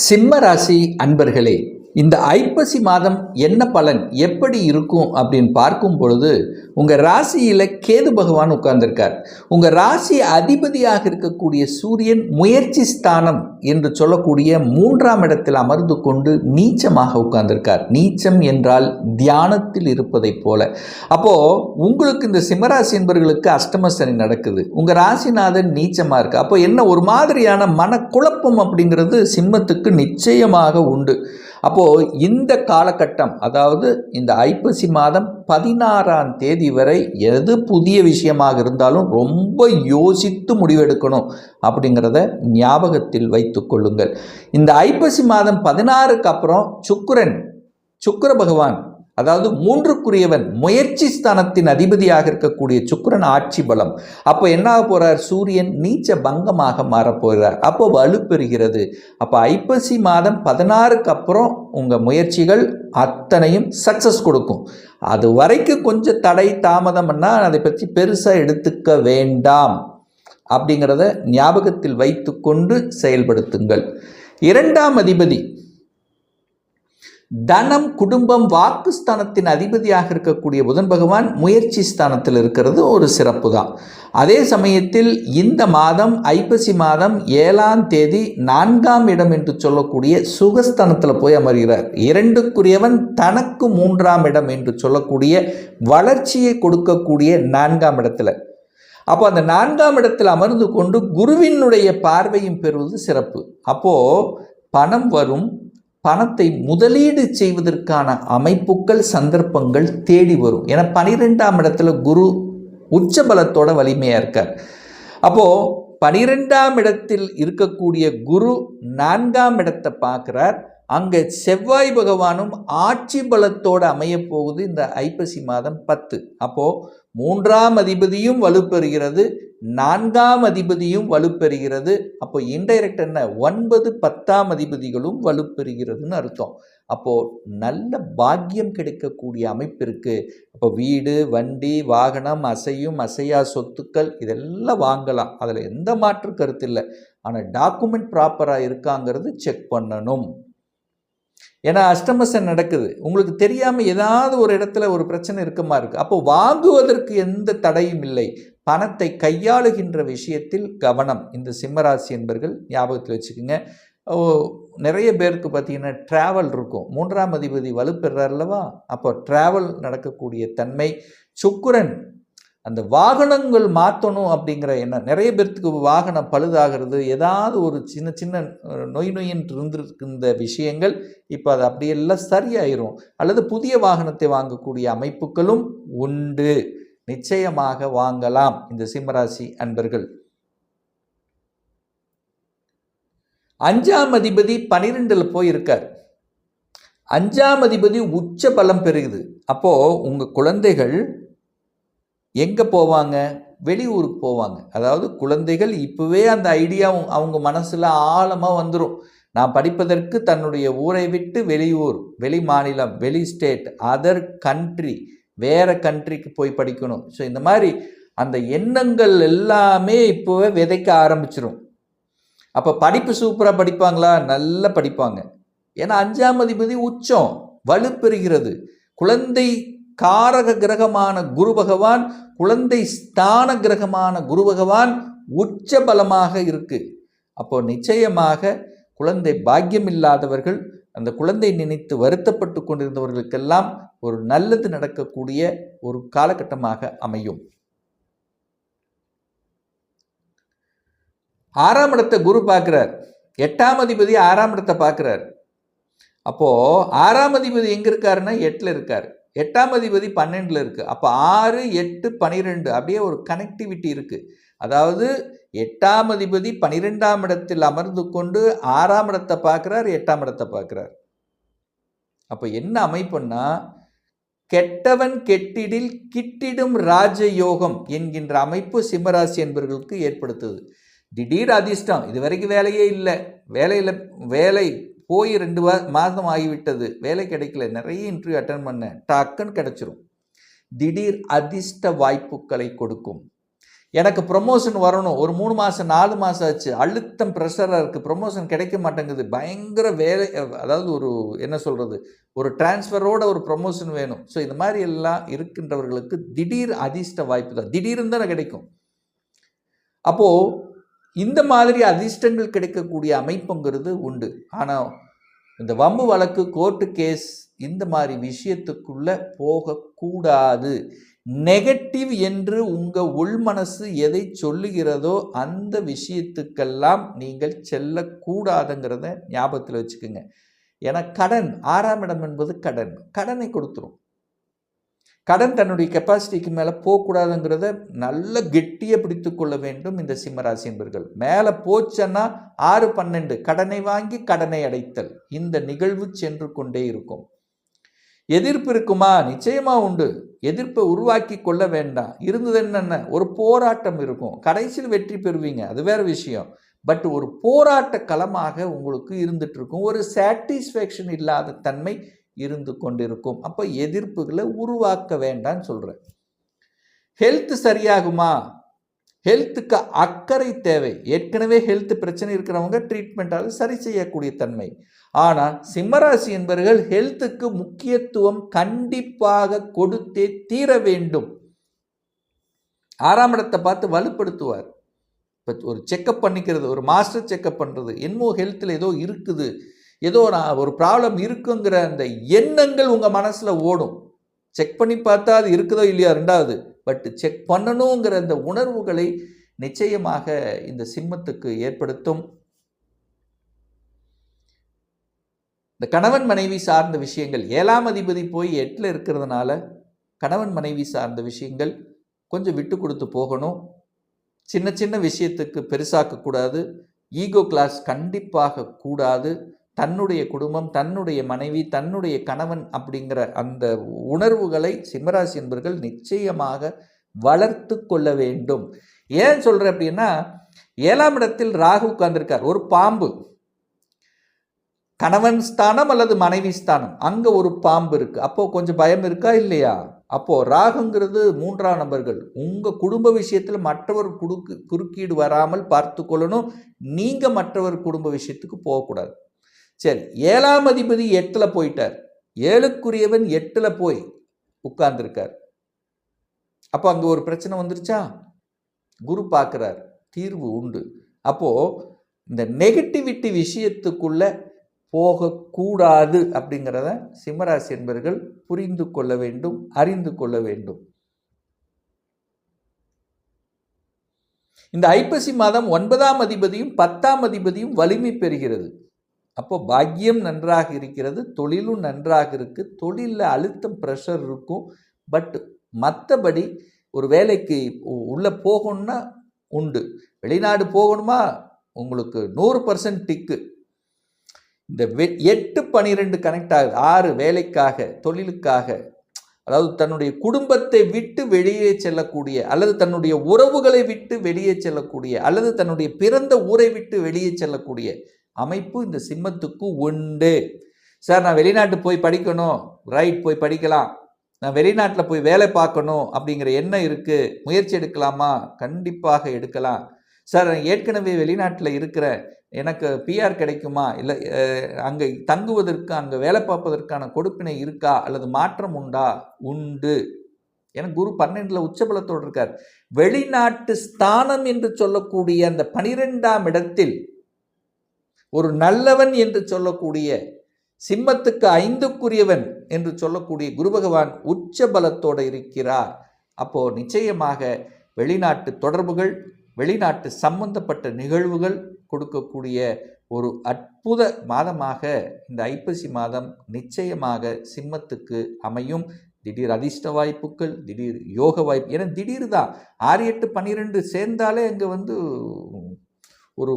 சிம்ம ராசி அன்பர்களே இந்த ஐப்பசி மாதம் என்ன பலன் எப்படி இருக்கும் அப்படின்னு பார்க்கும் பொழுது உங்கள் ராசியில் கேது பகவான் உட்கார்ந்திருக்கார். உங்கள் ராசி அதிபதியாக இருக்கக்கூடிய சூரியன் முயற்சி ஸ்தானம் என்று சொல்லக்கூடிய மூன்றாம் இடத்தில் அமர்ந்து கொண்டு நீச்சமாக உட்கார்ந்திருக்கார். நீச்சம் என்றால் தியானத்தில் இருப்பதைப் போல. அப்போது உங்களுக்கு இந்த சிம்மராசி என்பவர்களுக்கு அஷ்டம சனி நடக்குது. உங்கள் ராசிநாதன் நீச்சமாக இருக்குது அப்போ என்ன ஒரு மாதிரியான மனக்குழப்பம் அப்படிங்கிறது சிம்மத்துக்கு நிச்சயமாக உண்டு. அப்போது இந்த காலகட்டம் அதாவது இந்த ஐப்பசி மாதம் பதினாறாம் தேதி வரை எது புதிய விஷயமாக இருந்தாலும் ரொம்ப யோசித்து முடிவெடுக்கணும் அப்படிங்கிறத ஞாபகத்தில் வைத்து கொள்ளுங்கள். இந்த ஐப்பசி மாதம் பதினாறுக்கு அப்புறம் சுக்கரன் சுக்கர பகவான் அதாவது மூன்றுக்குரியவன் முயற்சி ஸ்தானத்தின் அதிபதியாக இருக்கக்கூடிய சுக்கரன் ஆட்சி பலம். அப்போ என்ன போகிறார் சூரியன் நீச்ச பங்கமாக மாறப்போகிறார் அப்போ வலுப்பெறுகிறது அப்போ ஐப்பசி மாதம் பதினாறுக்கு அப்புறம் உங்கள் முயற்சிகள் அத்தனையும் சக்ஸஸ் கொடுக்கும். அது வரைக்கும் கொஞ்சம் தடை தாமதம்னா அதை பற்றி பெருசாக எடுத்துக்க வேண்டாம். அப்படிங்கிறத ஞாபகத்தில் வைத்துக்கொண்டு செயல்படுத்துங்கள். இரண்டாம் அதிபதி தனம் குடும்பம் வாக்குஸ்தானத்தின் அதிபதியாக இருக்கக்கூடிய புதன் பகவான் முயற்சி ஸ்தானத்தில் இருக்கிறது ஒரு சிறப்பு தான் அதே சமயத்தில் இந்த மாதம் ஐப்பசி மாதம் ஏழாம் தேதி நான்காம் இடம் என்று சொல்லக்கூடிய சுகஸ்தானத்தில் போய் அமர்கிறார். இரண்டுக்குரியவன் தனக்கு மூன்றாம் இடம் என்று சொல்லக்கூடிய வளர்ச்சியை கொடுக்கக்கூடிய நான்காம் இடத்துல. அப்போ அந்த நான்காம் இடத்தில் அமர்ந்து கொண்டு குருவினுடைய பார்வையும் பெறுவது சிறப்பு. அப்போது பணம் வரும் பணத்தை முதலீடு செய்வதற்கான அமைப்புகள் சந்தர்ப்பங்கள் தேடி வரும். ஏன்னா பனிரெண்டாம் இடத்துல குரு உச்ச பலத்தோட வலிமையாக இருக்கார். அப்போது பனிரெண்டாம் இடத்தில் இருக்கக்கூடிய குரு நான்காம் இடத்தை பார்க்குறார். அங்கே செவ்வாய் பகவானும் ஆட்சி பலத்தோடு அமைய போகுது இந்த ஐப்பசி மாதம் பத்து. அப்போது மூன்றாம் அதிபதியும் வலுப்பெறுகிறது நான்காம் அதிபதியும் வலுப்பெறுகிறது. அப்போ இன்டைரக்ட் என்ன? ஒன்பது பத்தாம் அதிபதிகளும் வலுப்பெறுகிறதுன்னு அர்த்தம். அப்போது நல்ல பாக்கியம் கிடைக்கக்கூடிய அமைப்பு இருக்குது அப்போ வீடு வண்டி வாகனம் அசையும் அசையா சொத்துக்கள் இதெல்லாம் வாங்கலாம். அதில் எந்த மாற்று கருத்து இல்லை. ஆனால் டாக்குமெண்ட் ப்ராப்பராக இருக்காங்கிறது செக் பண்ணணும். ஏன்னா அஷ்டமசன் நடக்குது. உங்களுக்கு தெரியாமல் ஏதாவது ஒரு இடத்துல ஒரு பிரச்சனை இருக்கமா இருக்குது அப்போ வாங்குவதற்கு எந்த தடையும் இல்லை. பணத்தை கையாளுகின்ற விஷயத்தில் கவனம். இந்த சிம்மராசி என்பர்கள் ஞாபகத்தில் வச்சுக்கோங்க. ஓ, நிறைய பேருக்கு பார்த்தீங்கன்னா ட்ராவல் இருக்கும். மூன்றாம் அதிபதி வலுப்பெறார் அல்லவா? அப்போ ட்ராவல் நடக்கக்கூடிய தன்மை. சுக்குரன் அந்த வாகனங்கள் மாற்றணும் அப்படிங்கிற எண்ணம். நிறைய பேர்த்துக்கு வாகனம் பழுதாகிறது. ஏதாவது ஒரு சின்ன சின்ன நோய் நொய் நொயின்னு இருந்திருக்கின்ற விஷயங்கள் இப்போ அது அப்படியெல்லாம் சரியாயிரும். அல்லது புதிய வாகனத்தை வாங்கக்கூடிய அமைப்புகளும் உண்டு. நிச்சயமாக வாங்கலாம். இந்த சிம்மராசி அன்பர்கள். அஞ்சாம் அதிபதி பனிரெண்டில் போய் இருக்கார் அஞ்சாம் அதிபதி உச்ச பலம் பெறுகுது. அப்போது உங்கள் குழந்தைகள் எங்கே போவாங்க? வெளியூருக்கு போவாங்க. அதாவது குழந்தைகள் இப்போவே அந்த ஐடியா அவங்க மனசில் ஆழமாக வந்துடும் நான் படிப்பதற்கு தன்னுடைய ஊரை விட்டு வெளியூர் வெளி மாநிலம் வெளி ஸ்டேட் அதர் கண்ட்ரி வேறு கண்ட்ரிக்கு போய் படிக்கணும். ஸோ இந்த மாதிரி அந்த எண்ணங்கள் எல்லாமே இப்போவே விதைக்க ஆரம்பிச்சிடும் அப்போ படிப்பு சூப்பராக படிப்பாங்களா? நல்லா படிப்பாங்க. ஏன்னா அஞ்சாம் அதிபதி உச்சம் வலுப்பெறுகிறது. குழந்தை காரக கிரகமான குரு பகவான் குழந்தை ஸ்தான கிரகமான குரு பகவான் உச்ச பலமாக இருக்கு. அப்போ நிச்சயமாக குழந்தை பாக்கியம் இல்லாதவர்கள் அந்த குழந்தை நினைத்து வருத்தப்பட்டு கொண்டிருந்தவர்களுக்கெல்லாம் ஒரு நல்லது நடக்கக்கூடிய ஒரு காலகட்டமாக அமையும். ஆறாம் இடத்தை குரு பார்க்குறார். எட்டாம் அதிபதி ஆறாம் இடத்தை பார்க்குறார். அப்போ ஆறாம் அதிபதி எங்க இருக்காருன்னா எட்டில் இருக்கார். எட்டாம் அதிபதி பன்னெண்டில் இருக்குது அப்போ ஆறு எட்டு பனிரெண்டு அப்படியே ஒரு கனெக்டிவிட்டி இருக்குது அதாவது எட்டாம் அதிபதி பனிரெண்டாம் இடத்தில் அமர்ந்து கொண்டு ஆறாம் இடத்தை பார்க்குறார் எட்டாம் இடத்தை பார்க்குறார். அப்போ என்ன அமைப்புன்னா கெட்டவன் கெட்டிடில் கிட்டிடும் ராஜயோகம் என்கின்ற அமைப்பு சிம்மராசி என்பவர்களுக்கு ஏற்படுத்துது. திடீர் அதிர்ஷ்டம் இது வரைக்கும் வேலையே இல்லை. வேலையில் வேலை போய் ரெண்டு மாதம் ஆகிவிட்டது. வேலை கிடைக்கல. நிறைய இன்டர்வியூ அட்டன் பண்ணேன் டக்குன்னு கிடச்சிரும். திடீர் அதிர்ஷ்ட வாய்ப்புகளை கொடுக்கும். எனக்கு ப்ரொமோஷன் வரணும். ஒரு மூணு மாதம் நாலு மாதம் ஆச்சு. அழுத்தம் ப்ரெஷராக இருக்குது ப்ரொமோஷன் கிடைக்க மாட்டேங்குது. பயங்கர வேலை அதாவது ஒரு என்ன சொல்கிறது ஒரு டிரான்ஸ்ஃபரோட ஒரு ப்ரொமோஷன் வேணும். ஸோ இந்த மாதிரி எல்லாம் இருக்கின்றவர்களுக்கு திடீர் அதிர்ஷ்ட வாய்ப்பு தான். திடீர்னு தானே கிடைக்கும். அப்போது இந்த மாதிரி அதிர்ஷ்டங்கள் கிடைக்கக்கூடிய அமைப்புங்கிறது உண்டு. ஆனால் இந்த வம்பு வழக்கு கோர்ட்டு கேஸ் இந்த மாதிரி விஷயத்துக்குள்ளே போகக்கூடாது. நெகட்டிவ் என்று உங்கள் உள்மனசு எதை சொல்லுகிறதோ அந்த விஷயத்துக்கெல்லாம் நீங்கள் செல்லக்கூடாதுங்கிறத ஞாபகத்தில் வச்சுக்கோங்க. ஏன்னா கடன் ஆறாம் இடம் என்பது கடன். கடனை கொடுத்துரும். கடன் தன்னுடைய கெப்பாசிட்டிக்கு மேலே போகக்கூடாதுங்கிறத நல்ல கெட்டியை பிடித்து கொள்ள வேண்டும் இந்த சிம்மராசி என்பர்கள். மேலே போச்சன்னா ஆறு பன்னெண்டு. கடனை வாங்கி கடனை அடைத்தல். இந்த நிகழ்வு சென்று கொண்டே இருக்கும். எதிர்ப்பு இருக்குமா? நிச்சயமாக உண்டு. எதிர்ப்பை உருவாக்கி கொள்ள வேண்டாம். இருந்தது என்னென்ன? ஒரு போராட்டம் இருக்கும். கடைசியில் வெற்றி பெறுவீங்க. அது வேறு விஷயம். பட் ஒரு போராட்ட களமாக உங்களுக்கு இருந்துட்டு இருக்கும். ஒரு சாட்டிஸ்ஃபேக்ஷன் இல்லாத தன்மை இருந்து கொண்டிருக்கும். அப்போ எதிர்ப்புகளை உருவாக்க வேண்டாம்னு சொல்கிறேன் ஹெல்த் சரியாகுமா? ஹெல்த்துக்கு அக்கறை தேவை. ஏற்கனவே ஹெல்த் பிரச்சனை இருக்கிறவங்க ட்ரீட்மெண்ட்டால் சரி செய்யக்கூடிய தன்மை. ஆனால் சிம்மராசி என்பவர்கள் ஹெல்த்துக்கு முக்கியத்துவம் கண்டிப்பாக கொடுத்தே தீர வேண்டும். ஆறாம் இடத்தை பார்த்து வலுப்படுத்துவார். இப்போ ஒரு செக்கப் பண்ணிக்கிறது ஒரு மாஸ்டர் செக்கப் பண்ணுறது என்னமோ ஹெல்த்தில் ஏதோ இருக்குது. ஏதோ நான் ஒரு ப்ராப்ளம் இருக்குங்கிற அந்த எண்ணங்கள் உங்கள் மனசில் ஓடும். செக் பண்ணி பார்த்தா அது இருக்குதோ இல்லையா ரெண்டாவது பட் செக் பண்ணணுங்கிற அந்த உணர்வுகளை நிச்சயமாக இந்த சிம்மத்துக்கு ஏற்படுத்தும். இந்த கணவன் மனைவி சார்ந்த விஷயங்கள் ஏழாம் அதிபதி போய் எட்டில் இருக்கிறதுனால கணவன் மனைவி சார்ந்த விஷயங்கள் கொஞ்சம் விட்டு கொடுத்து போகணும். சின்ன சின்ன விஷயத்துக்கு பெருசாக்கக்கூடாது. ஈகோ கிளாஸ் கண்டிப்பாக கூடாது. தன்னுடைய குடும்பம் தன்னுடைய மனைவி தன்னுடைய கணவன் அப்படிங்கிற அந்த உணர்வுகளை சிம்மராசி என்பர்கள் நிச்சயமாக வளர்த்து கொள்ள வேண்டும். ஏன் சொல்கிறேன் அப்படின்னா ஏழாம் இடத்தில் ராகு உட்கார்ந்திருக்கார். ஒரு பாம்பு. கணவன் ஸ்தானம் அல்லது மனைவி ஸ்தானம். அங்கே ஒரு பாம்பு இருக்குது அப்போது கொஞ்சம் பயம் இருக்கா இல்லையா? அப்போது ராகுங்கிறது மூன்றாம் நபர்கள். உங்கள் குடும்ப விஷயத்தில் மற்றவர் குடுக்கு குறுக்கீடு வராமல் பார்த்து கொள்ளணும். நீங்கள் மற்றவர் குடும்ப விஷயத்துக்கு போகக்கூடாது. சரி ஏழாம் அதிபதி எட்டில் போயிட்டார். ஏழுக்குரியவன் எட்டில் போய் உட்கார்ந்துருக்கார். அப்போ அங்கே ஒரு பிரச்சனை வந்துருச்சா? குரு பார்க்குறார் தீர்வு உண்டு. அப்போது இந்த நெகட்டிவிட்டி விஷயத்துக்குள்ளே போகக்கூடாது அப்படிங்கிறத சிம்மராசி என்பர்கள் புரிந்து கொள்ள வேண்டும் அறிந்து கொள்ள வேண்டும். இந்த ஐப்பசி மாதம் ஒன்பதாம் அதிபதியும் பத்தாம் அதிபதியும் வலிமை பெறுகிறது. அப்போ பாக்கியம் நன்றாக இருக்கிறது தொழிலும் நன்றாக இருக்குது தொழிலில் அழுத்தம் ப்ரெஷர் இருக்கும். பட் மற்றபடி ஒரு வேலைக்கு உள்ளே போகணும்னா உண்டு. வெளிநாடு போகணுமா? உங்களுக்கு நூறு பர்சன்ட் டிக்கு இந்த வெ எட்டு பனிரெண்டு கனெக்ட் ஆகுது. ஆறு வேலைக்காக தொழிலுக்காக. அதாவது தன்னுடைய குடும்பத்தை விட்டு வெளியே செல்லக்கூடிய அல்லது தன்னுடைய உறவுகளை விட்டு வெளியே செல்லக்கூடிய அல்லது தன்னுடைய பிறந்த ஊரை விட்டு வெளியே செல்லக்கூடிய அமைப்பு இந்த சிம்மத்துக்கு உண்டு. சார் நான் வெளிநாட்டு போய் படிக்கணும். ரைட் போய் படிக்கலாம். நான் வெளிநாட்டில் போய் வேலை பார்க்கணும் அப்படிங்கிற எண்ணம் இருக்குது முயற்சி எடுக்கலாமா? கண்டிப்பாக எடுக்கலாம். சார் நான் ஏற்கனவே வெளிநாட்டில் இருக்கிறேன் எனக்கு பிஆர் கிடைக்குமா? இல்லை அங்கே தங்குவதற்கு அங்கே வேலை பார்ப்பதற்கான கொடுப்பினை இருக்கா? அல்லது மாற்றம் உண்டா? உண்டு. எனக்கு குரு பன்னெண்டில் உச்சபலத்தோடு இருக்கார். வெளிநாட்டு ஸ்தானம் என்று சொல்லக்கூடிய அந்த பனிரெண்டாம் இடத்தில் ஒரு நல்லவன் என்று சொல்லக்கூடிய சிம்மத்துக்கு ஐந்துக்குரியவன் என்று சொல்லக்கூடிய குரு பகவான் உச்ச பலத்தோடு இருக்கிறார். அப்போ நிச்சயமாக வெளிநாட்டு தொடர்புகள் வெளிநாட்டு சம்பந்தப்பட்ட நிகழ்வுகள் கொடுக்கக்கூடிய ஒரு அற்புத மாதமாக இந்த ஐப்பசி மாதம் நிச்சயமாக சிம்மத்துக்கு அமையும். திடீர் அதிர்ஷ்ட வாய்ப்புகள் திடீர் யோக வாய்ப்பு ஏன்னா திடீர் தான் ஆறு எட்டு பன்னிரெண்டு சேர்ந்தாலே அங்கே வந்து ஒரு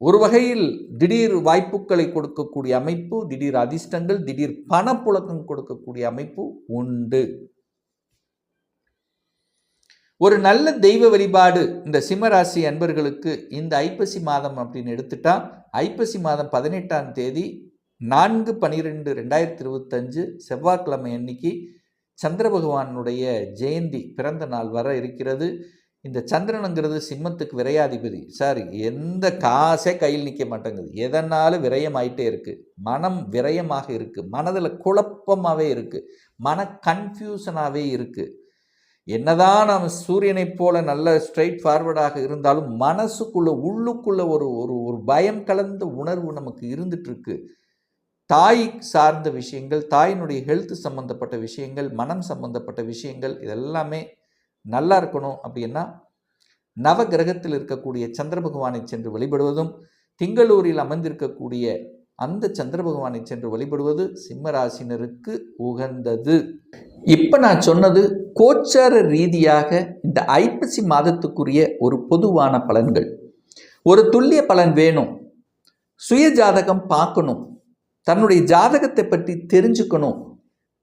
ஒரு வகையில் திடீர் வாய்ப்புகளை கொடுக்கக்கூடிய அமைப்பு திடீர் அதிர்ஷ்டங்கள் திடீர் பணப்புழக்கம் கொடுக்கக்கூடிய அமைப்பு உண்டு. ஒரு நல்ல தெய்வ வழிபாடு இந்த சிம்மராசி அன்பர்களுக்கு இந்த ஐப்பசி மாதம் அப்படின்னு எடுத்துட்டா ஐப்பசி மாதம் பதினெட்டாம் தேதி நான்கு பனிரெண்டு ரெண்டாயிரத்தி இருபத்தஞ்சு செவ்வாய்க்கிழமை அன்னைக்கு சந்திர பகவானுடைய ஜெயந்தி பிறந்த நாள் வர இருக்கிறது. இந்த சந்திரனுங்கிறது சிம்மத்துக்கு விரையாதிபதி. சார் எந்த காசே கையில் நிற்க மாட்டேங்குது. எதனாலும் விரயம் இருக்குது மனம் விரயமாக இருக்குது மனதில் குழப்பமாகவே இருக்குது மன கன்ஃபியூஷனாகவே இருக்குது என்னதான் நாம் சூரியனைப் போல நல்ல ஸ்ட்ரைட் ஃபார்வர்டாக இருந்தாலும் மனசுக்குள்ள உள்ளுக்குள்ள ஒரு ஒரு ஒரு பயம் கலந்த உணர்வு நமக்கு இருந்துகிட்ருக்கு தாய் சார்ந்த விஷயங்கள் தாயினுடைய ஹெல்த் சம்பந்தப்பட்ட விஷயங்கள் மனம் சம்பந்தப்பட்ட விஷயங்கள் இதெல்லாமே நல்லா இருக்கணும் அப்படின்னா நவ கிரகத்தில் இருக்கக்கூடிய சந்திர பகவானை சென்று வழிபடுவதும் திங்களூரில் அமர்ந்திருக்கக்கூடிய அந்த சந்திர பகவானை சென்று வழிபடுவது சிம்ம ராசினருக்கு உகந்தது. இப்போ நான் சொன்னது கோச்சார ரீதியாக இந்த ஐப்பசி மாதத்துக்குரிய ஒரு பொதுவான பலன்கள். ஒரு துல்லிய பலன் வேணும். சுய ஜாதகம் பார்க்கணும். தன்னுடைய ஜாதகத்தை பற்றி தெரிஞ்சுக்கணும்.